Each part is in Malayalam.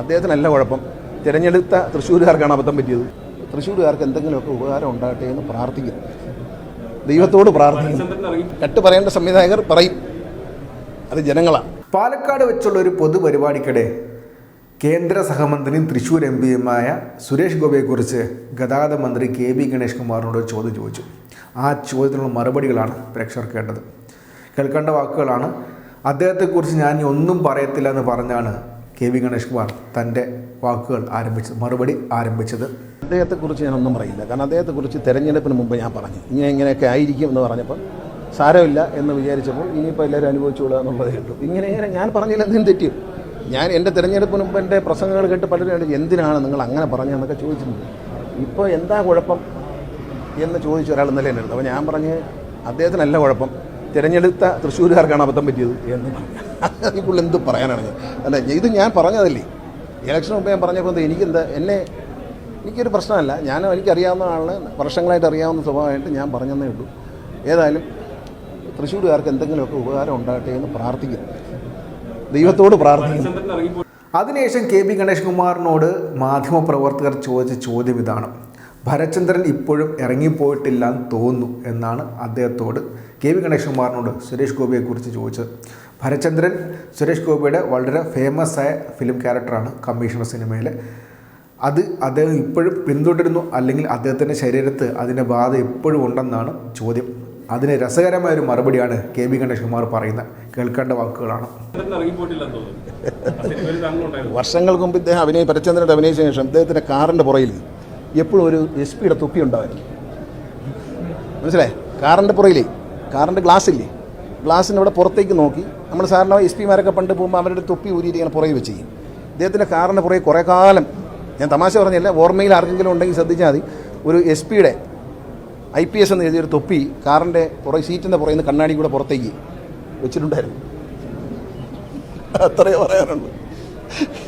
അദ്ദേഹത്തിനല്ല കുഴപ്പം. തിരഞ്ഞെടുത്ത തൃശ്ശൂരുകാർക്കാണ് അബദ്ധം പറ്റിയത്. തൃശ്ശൂരുകാർക്ക് എന്തെങ്കിലുമൊക്കെ ഉപകാരം ഉണ്ടാകട്ടെ എന്ന് പ്രാർത്ഥിക്കുന്നു. ദൈവത്തോട് പ്രാർത്ഥിക്കുന്നു. കട്ട് പറയേണ്ട സംവിധായകർ പറയും. അത് ജനങ്ങളാണ്. പാലക്കാട് വെച്ചുള്ള ഒരു പൊതുപരിപാടിക്കിടെ കേന്ദ്ര സഹമന്ത്രിയും തൃശ്ശൂർ എം പിയുമായ സുരേഷ് ഗോപിയെക്കുറിച്ച് ഗതാഗത മന്ത്രി കെ ബി ഗണേഷ് കുമാറിനോട് ചോദ്യം ചോദിച്ചു. ആ ചോദ്യത്തിനുള്ള മറുപടികളാണ് പ്രേക്ഷകർ കേട്ടത്. കേൾക്കേണ്ട വാക്കുകളാണ്. അദ്ദേഹത്തെക്കുറിച്ച് ഞാൻ ഒന്നും പറയത്തില്ല എന്ന് പറഞ്ഞാണ് കെ വി ഗണേഷ് കുമാർ തന്റെ വാക്കുകൾ ആരംഭിച്ചത് മറുപടി ആരംഭിച്ചത്. അദ്ദേഹത്തെക്കുറിച്ച് ഞാനൊന്നും പറയില്ല. കാരണം അദ്ദേഹത്തെക്കുറിച്ച് തിരഞ്ഞെടുപ്പിന് മുമ്പ് ഞാൻ പറഞ്ഞു. ഇങ്ങനെ ഇങ്ങനെയൊക്കെ ആയിരിക്കും എന്ന് പറഞ്ഞപ്പോൾ സാരമില്ല എന്ന് വിചാരിച്ചപ്പോൾ ഇനിയിപ്പോൾ എല്ലാവരും അനുഭവിച്ചോളുക എന്നുള്ളതേ ഉള്ളൂ. ഇങ്ങനെ ഇങ്ങനെ ഞാൻ പറഞ്ഞില്ല എന്തും തെറ്റി. ഞാൻ എന്റെ തിരഞ്ഞെടുപ്പിന് മുമ്പ് എന്റെ പ്രസംഗങ്ങൾ കേട്ട് പലരും എന്തിനാണ് നിങ്ങൾ അങ്ങനെ പറഞ്ഞതെന്നൊക്കെ ചോദിച്ചിട്ടുണ്ട്. ഇപ്പോൾ എന്താ കുഴപ്പം എന്ന് ചോദിച്ച ഒരാൾ ഇന്നലെ എന്റെ അപ്പോൾ ഞാൻ പറഞ്ഞ് അദ്ദേഹത്തിനല്ല കുഴപ്പം. തിരഞ്ഞെടുത്ത തൃശ്ശൂരുകാർക്കാണ് അബദ്ധം പറ്റിയത് എന്ന് പറഞ്ഞു. അതിൽ പുള്ളി എന്ത് പറയാനാണ് ഞാൻ? അല്ല ഇത് ഞാൻ പറഞ്ഞതല്ലേ. ഇലക്ഷൻ മുമ്പ് ഞാൻ പറഞ്ഞപ്പോൾ എനിക്കെന്താ എന്നെ എനിക്കൊരു പ്രശ്നമല്ല. ഞാൻ എനിക്കറിയാവുന്ന ആളിന് വർഷങ്ങളായിട്ട് അറിയാവുന്ന സ്വഭാവമായിട്ട് ഞാൻ പറഞ്ഞതേ ഉള്ളൂ. ഏതായാലും തൃശ്ശൂരുകാർക്ക് എന്തെങ്കിലുമൊക്കെ ഉപകാരം ഉണ്ടാകട്ടെ എന്ന് പ്രാർത്ഥിക്കുന്നു. ദൈവത്തോട് പ്രാർത്ഥിക്കുന്നു. അതിനുശേഷം കെ പി ഗണേഷ് കുമാറിനോട് മാധ്യമപ്രവർത്തകർ ചോദിച്ച ചോദ്യം ഇതാണ്. ഭരചന്ദ്രൻ ഇപ്പോഴും ഇറങ്ങിപ്പോയിട്ടില്ല എന്ന് തോന്നുന്നു എന്നാണ് അദ്ദേഹത്തോട് കെ വി ഗണേഷ് കുമാറിനോട് സുരേഷ് ഗോപിയെക്കുറിച്ച് ചോദിച്ചത്. ഭരചന്ദ്രൻ സുരേഷ് ഗോപിയുടെ വളരെ ഫേമസ് ആയ ഫിലിം ക്യാരക്ടറാണ് കമ്മീഷണർ സിനിമയിൽ അത് അദ്ദേഹം ഇപ്പോഴും പിന്തുടരുന്നു അല്ലെങ്കിൽ അദ്ദേഹത്തിന്റെ ശരീരത്ത് അതിന്റെ ബാധ എപ്പോഴും ഉണ്ടെന്നാണ് ചോദ്യം. അതിന് രസകരമായ ഒരു മറുപടിയാണ് കെ ബി ഗണേഷ് കുമാർ പറയുന്നത് കേൾക്കേണ്ട വാക്കുകളാണ്. വർഷങ്ങൾക്ക് മുമ്പ് ഇദ്ദേഹം അഭിനയ പരചന്ദ്രന്റെ അഭിനയിച്ച ശേഷം ഇദ്ദേഹത്തിന്റെ കാറിന്റെ പുറയിൽ എപ്പോഴും ഒരു എസ് പിയുടെ തൊപ്പി ഉണ്ടായിരുന്നു മനസ്സിലായേ? കാറിന്റെ പുറയിലേ കാറിന്റെ ഗ്ലാസ് ഇല്ലേ? ഗ്ലാസ്സിന്റെ അവിടെ പുറത്തേക്ക് നോക്കി. നമ്മൾ സാറിന് എസ് പിമാരൊക്കെ പണ്ട് പോകുമ്പോൾ അവരുടെ തൊപ്പി ഊരിയിട്ട് ഇങ്ങനെ പുറകെ വെച്ച് ചെയ്യും. ഇദ്ദേഹത്തിന്റെ കാറിന്റെ പുറകെ കുറേ കാലം ഞാൻ തമാശ പറഞ്ഞില്ല ഓർമ്മയിൽ ആർക്കെങ്കിലും ഉണ്ടെങ്കിൽ ശ്രദ്ധിച്ചാൽ മതി. ഒരു എസ് പിയുടെ ഐ പി എസ് എന്ന് എഴുതിയൊരു തൊപ്പി കാറിന്റെ പുറകെ സീറ്റിന്റെ പുറകിൽ നിന്ന് കണ്ണാടി കൂടെ പുറത്തേക്ക് വെച്ചിട്ടുണ്ടായിരുന്നു. അത്രയേ പറയാനുള്ളൂ.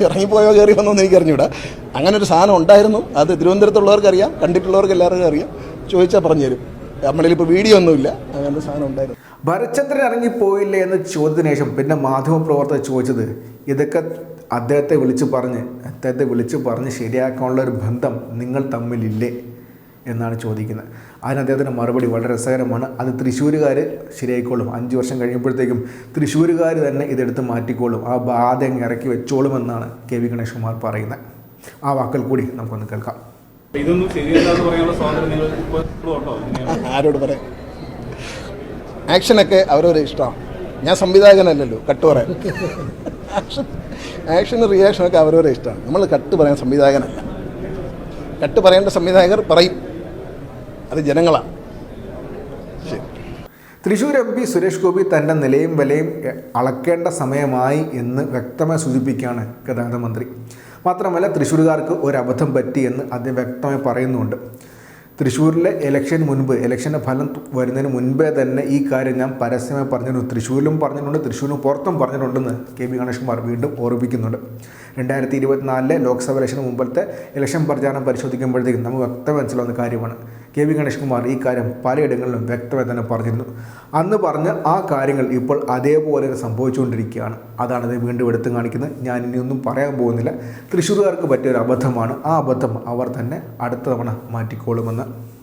ഇറങ്ങിപ്പോയോ കയറി വന്നോ എന്ന് എനിക്ക് അറിഞ്ഞൂടാ അങ്ങനെ ഒരു സാധനം ഉണ്ടായിരുന്നു. അത് തിരുവനന്തപുരത്തുള്ളവർക്ക് അറിയാം കണ്ടിട്ടുള്ളവർക്ക് എല്ലാവർക്കും അറിയാം. ചോദിച്ചാൽ പറഞ്ഞു തരും നമ്മളിൽ ഇപ്പോൾ വീഡിയോ ഒന്നുമില്ല. അങ്ങനത്തെ സാധനം ഉണ്ടായിരുന്നു. ഭരചന്ദ്രൻ ഇറങ്ങിപ്പോയില്ലേ എന്ന ചോദ്യത്തിന് ശേഷം പിന്നെ മാധ്യമപ്രവർത്തകർ ചോദിച്ചത് ഇതൊക്കെ അദ്ദേഹത്തെ വിളിച്ചു പറഞ്ഞ് അദ്ദേഹത്തെ വിളിച്ചു പറഞ്ഞ് ശരിയാക്കാനുള്ള ഒരു ബന്ധം നിങ്ങൾ തമ്മിലില്ലേ? എന്നാണ് ചോദിക്കുന്നത്. അതിന് അദ്ദേഹത്തിന്റെ മറുപടി വളരെ രസകരമാണ്. അത് തൃശ്ശൂരുകാർ ശരിയായിക്കോളും. അഞ്ച് വർഷം കഴിയുമ്പോഴത്തേക്കും തൃശ്ശൂരുകാർ തന്നെ ഇതെടുത്ത് മാറ്റിക്കോളും. ആ ബാധ ഇറക്കി വെച്ചോളും എന്നാണ് കെ വി ഗണേഷ് കുമാർ പറയുന്നത്. ആ വാക്കുകൾ കൂടി നമുക്കൊന്ന് കേൾക്കാം. ഇതൊന്നും ശരിയല്ല എന്ന് പറയാനുള്ള സ്വാതന്ത്ര്യം നിങ്ങൾ ആരോട് പറയാം? ആക്ഷനൊക്കെ അവരവരെ ഇഷ്ടമാണ്. ഞാൻ സംവിധായകനല്ലല്ലോ കട്ട് പറയാൻ ആക്ഷൻ ആക്ഷനും റിയാക്ഷനൊക്കെ അവരവരെ ഇഷ്ടമാണ്. നമ്മൾ കട്ട് പറയാൻ സംവിധായകനല്ല. കട്ട് പറയേണ്ട സംവിധായകർ പറയും. അത് ജനങ്ങളാണ്. തൃശൂർ എം പി സുരേഷ് ഗോപി തന്റെ നിലയും വിലയും അളക്കേണ്ട സമയമായി എന്ന് വ്യക്തമായി സൂചിപ്പിക്കുകയാണ് ഗതാഗത മന്ത്രി. മാത്രമല്ല തൃശ്ശൂർകാർക്ക് ഒരു അബദ്ധം പറ്റിയെന്ന് അദ്ദേഹം വ്യക്തമായി പറയുന്നുണ്ട്. തൃശ്ശൂരിലെ ഇലക്ഷൻ മുൻപ് ഇലക്ഷന്റെ ഫലം വരുന്നതിന് മുൻപേ തന്നെ ഈ കാര്യം ഞാൻ പരസ്യമായി പറഞ്ഞിട്ടുണ്ട് തൃശ്ശൂരിലും പറഞ്ഞിട്ടുണ്ട് തൃശ്ശൂരിനും പുറത്തും പറഞ്ഞിട്ടുണ്ടെന്ന് കെ വി ഗണേഷ്കുമാർ വീണ്ടും ഓർമ്മിപ്പിക്കുന്നുണ്ട്. രണ്ടായിരത്തി ഇരുപത്തിനാലിലെ ലോക്സഭ ഇലക്ഷന് മുമ്പത്തെ ഇലക്ഷൻ പ്രചാരണം പരിശോധിക്കുമ്പോഴത്തേക്കും നമുക്ക് വ്യക്തം മനസ്സിലാവുന്ന കാര്യമാണ്. കെ വി ഗണേഷ് കുമാർ ഈ കാര്യം പലയിടങ്ങളിലും വ്യക്തമായി തന്നെ പറഞ്ഞിരുന്നു. അന്ന് പറഞ്ഞ ആ കാര്യങ്ങൾ ഇപ്പോൾ അതേപോലെ സംഭവിച്ചുകൊണ്ടിരിക്കുകയാണ്. അതാണ് ഇത് വീണ്ടും എടുത്തു കാണിക്കുന്നത്. ഞാൻ ഇനിയൊന്നും പറയാൻ പോകുന്നില്ല. തൃശ്ശൂർകാർക്ക് പറ്റിയ ഒരു അബദ്ധമാണ്. ആ അബദ്ധം അവർ തന്നെ അടുത്ത തവണ മാറ്റിക്കോളുമെന്ന്